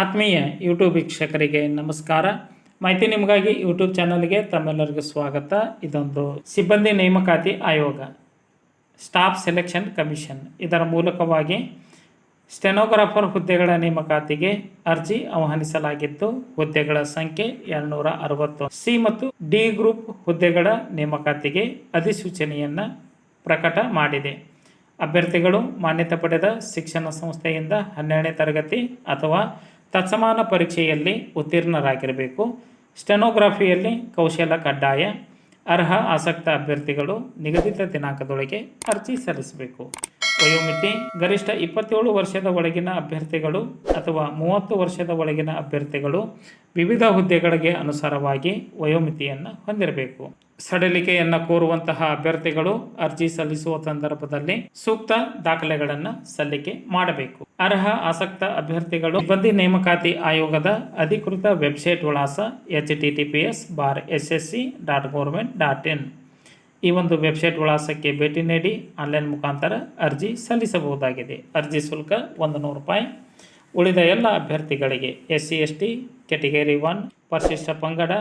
ಆತ್ಮೀಯ ಯೂಟ್ಯೂಬ್ ವೀಕ್ಷಕರಿಗೆ ನಮಸ್ಕಾರ. ಮಾಹಿತಿ ನಿಮಗಾಗಿ ಯೂಟ್ಯೂಬ್ ಚಾನಲ್ಗೆ ತಮ್ಮೆಲ್ಲರಿಗೂ ಸ್ವಾಗತ. ಇದೊಂದು ಸಿಬ್ಬಂದಿ ನೇಮಕಾತಿ ಆಯೋಗ, ಸ್ಟಾಫ್ ಸೆಲೆಕ್ಷನ್ ಕಮಿಷನ್. ಇದರ ಮೂಲಕವಾಗಿ ಸ್ಟೆನೋಗ್ರಾಫರ್ ಹುದ್ದೆಗಳ ನೇಮಕಾತಿಗೆ ಅರ್ಜಿ ಆಹ್ವಾನಿಸಲಾಗಿದ್ದು, ಹುದ್ದೆಗಳ ಸಂಖ್ಯೆ ಎರಡುನೂರ ಅರವತ್ತು ಸಿ ಮತ್ತು ಡಿ ಗ್ರೂಪ್ ಹುದ್ದೆಗಳ ನೇಮಕಾತಿಗೆ ಅಧಿಸೂಚನೆಯನ್ನು ಪ್ರಕಟ ಮಾಡಿದೆ. ಅಭ್ಯರ್ಥಿಗಳು ಮಾನ್ಯತೆ ಪಡೆದ ಶಿಕ್ಷಣ ಸಂಸ್ಥೆಯಿಂದ ಹನ್ನೆರಡನೇ ತರಗತಿ ಅಥವಾ ತತ್ಸಮಾನ ಪರೀಕ್ಷೆಯಲ್ಲಿ ಉತ್ತೀರ್ಣರಾಗಿರಬೇಕು. ಸ್ಟೆನೋಗ್ರಫಿಯಲ್ಲಿ ಕೌಶಲ ಕಡ್ಡಾಯ, ಅರ್ಹ ಆಸಕ್ತ ಅಭ್ಯರ್ಥಿಗಳು ನಿಗದಿತ ದಿನಾಂಕದೊಳಗೆ ಅರ್ಜಿ ಸಲ್ಲಿಸಬೇಕು. ವಯೋಮಿತಿ, ಗರಿಷ್ಠ ಇಪ್ಪತ್ತೇಳು ವರ್ಷದ ಒಳಗಿನ ಅಭ್ಯರ್ಥಿಗಳು ಅಥವಾ ಮೂವತ್ತು ವರ್ಷದ ಒಳಗಿನ ಅಭ್ಯರ್ಥಿಗಳು ವಿವಿಧ ಹುದ್ದೆಗಳಿಗೆ ಅನುಸಾರವಾಗಿ ವಯೋಮಿತಿಯನ್ನು ಹೊಂದಿರಬೇಕು. ಸಡಿಲಿಕೆಯನ್ನು ಕೋರುವಂತಹ ಅಭ್ಯರ್ಥಿಗಳು ಅರ್ಜಿ ಸಲ್ಲಿಸುವ ಸಂದರ್ಭದಲ್ಲಿ ಸೂಕ್ತ ದಾಖಲೆಗಳನ್ನು ಸಲ್ಲಿಕೆ ಮಾಡಬೇಕು. ಅರ್ಹ, ಆಸಕ್ತ ಅಭ್ಯರ್ಥಿಗಳು ಸಿಬ್ಬಂದಿ ನೇಮಕಾತಿ ಆಯೋಗದ ಅಧಿಕೃತ ವೆಬ್ಸೈಟ್ ವಿಳಾಸ H T T P S bar S S C dot government dot in. ಈ ಒಂದು ವೆಬ್ಸೈಟ್ ವಿಳಾಸಕ್ಕೆ ಭೇಟಿ ನೀಡಿ ಆನ್ಲೈನ್ ಮುಖಾಂತರ ಅರ್ಜಿ ಸಲ್ಲಿಸಬಹುದಾಗಿದೆ. ಅರ್ಜಿ ಶುಲ್ಕ ಒಂದು ನೂರು ರೂಪಾಯಿ. ಉಳಿದ ಎಲ್ಲ ಅಭ್ಯರ್ಥಿಗಳಿಗೆ S C, S T category one, ಪರಿಶಿಷ್ಟ ಪಂಗಡ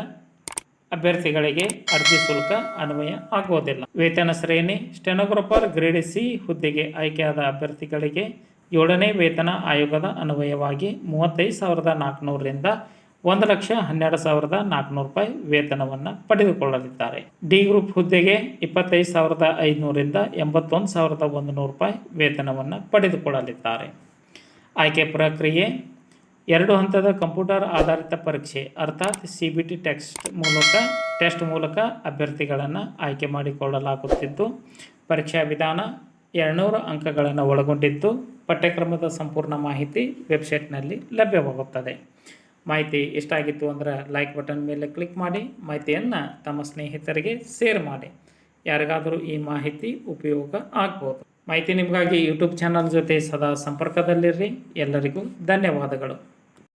ಅಭ್ಯರ್ಥಿಗಳಿಗೆ ಅರ್ಜಿ ಶುಲ್ಕ ಅನ್ವಯ ಆಗುವುದಿಲ್ಲ. ವೇತನ ಶ್ರೇಣಿ ಸ್ಟೆನೋಗ್ರಾಫರ್ ಗ್ರೇಡ್ ಸಿ ಹುದ್ದೆಗೆ ಆಯ್ಕೆಯಾದ ಅಭ್ಯರ್ಥಿಗಳಿಗೆ ಏಳನೇ ವೇತನ ಆಯೋಗದ ಅನ್ವಯವಾಗಿ ಮೂವತ್ತೈದು ಸಾವಿರದ ನಾಲ್ಕುನೂರರಿಂದ ಒಂದು ಲಕ್ಷ ಹನ್ನೆರಡು ಸಾವಿರದ ನಾಲ್ಕುನೂರು ರೂಪಾಯಿ ವೇತನವನ್ನು ಪಡೆದುಕೊಳ್ಳಲಿದ್ದಾರೆ. ಡಿ ಗ್ರೂಪ್ ಹುದ್ದೆಗೆ ಇಪ್ಪತ್ತೈದು ಸಾವಿರದ ಐದುನೂರಿಂದ ಎಂಬತ್ತೊಂದು ಸಾವಿರದ ಒಂದು ನೂರು ರೂಪಾಯಿ ವೇತನವನ್ನು ಪಡೆದುಕೊಳ್ಳಲಿದ್ದಾರೆ. ಆಯ್ಕೆ ಪ್ರಕ್ರಿಯೆ ಎರಡು ಹಂತದ ಕಂಪ್ಯೂಟರ್ ಆಧಾರಿತ ಪರೀಕ್ಷೆ, ಅರ್ಥಾತ್ ಸಿ ಬಿ ಟಿ ಟೆಕ್ಸ್ಟ್ ಮೂಲಕ ಟೆಸ್ಟ್ ಮೂಲಕ ಅಭ್ಯರ್ಥಿಗಳನ್ನು ಆಯ್ಕೆ ಮಾಡಿಕೊಳ್ಳಲಾಗುತ್ತಿದ್ದು ಪರೀಕ್ಷಾ ವಿಧಾನ ಎರಡುನೂರು ಅಂಕಗಳನ್ನು ಒಳಗೊಂಡಿದ್ದು ಪಠ್ಯಕ್ರಮದ ಸಂಪೂರ್ಣ ಮಾಹಿತಿ ವೆಬ್ಸೈಟ್ನಲ್ಲಿ ಲಭ್ಯವಾಗುತ್ತದೆ. ಮಾಹಿತಿ ಇಷ್ಟ ಆಗಿತ್ತು ಅಂದರೆ ಲೈಕ್ ಬಟನ್ ಮೇಲೆ ಕ್ಲಿಕ್ ಮಾಡಿ, ಮಾಹಿತಿಯನ್ನು ತಮ್ಮ ಸ್ನೇಹಿತರಿಗೆ ಶೇರ್ ಮಾಡಿ. ಯಾರಿಗಾದರೂ ಈ ಮಾಹಿತಿ ಉಪಯೋಗ ಆಗ್ಬೋದು. ಮಾಹಿತಿ ನಿಮಗಾಗಿ ಯೂಟ್ಯೂಬ್ ಚಾನಲ್ ಜೊತೆ ಸದಾ ಸಂಪರ್ಕದಲ್ಲಿರ್ರಿ ಎಲ್ಲರಿಗೂ ಧನ್ಯವಾದಗಳು.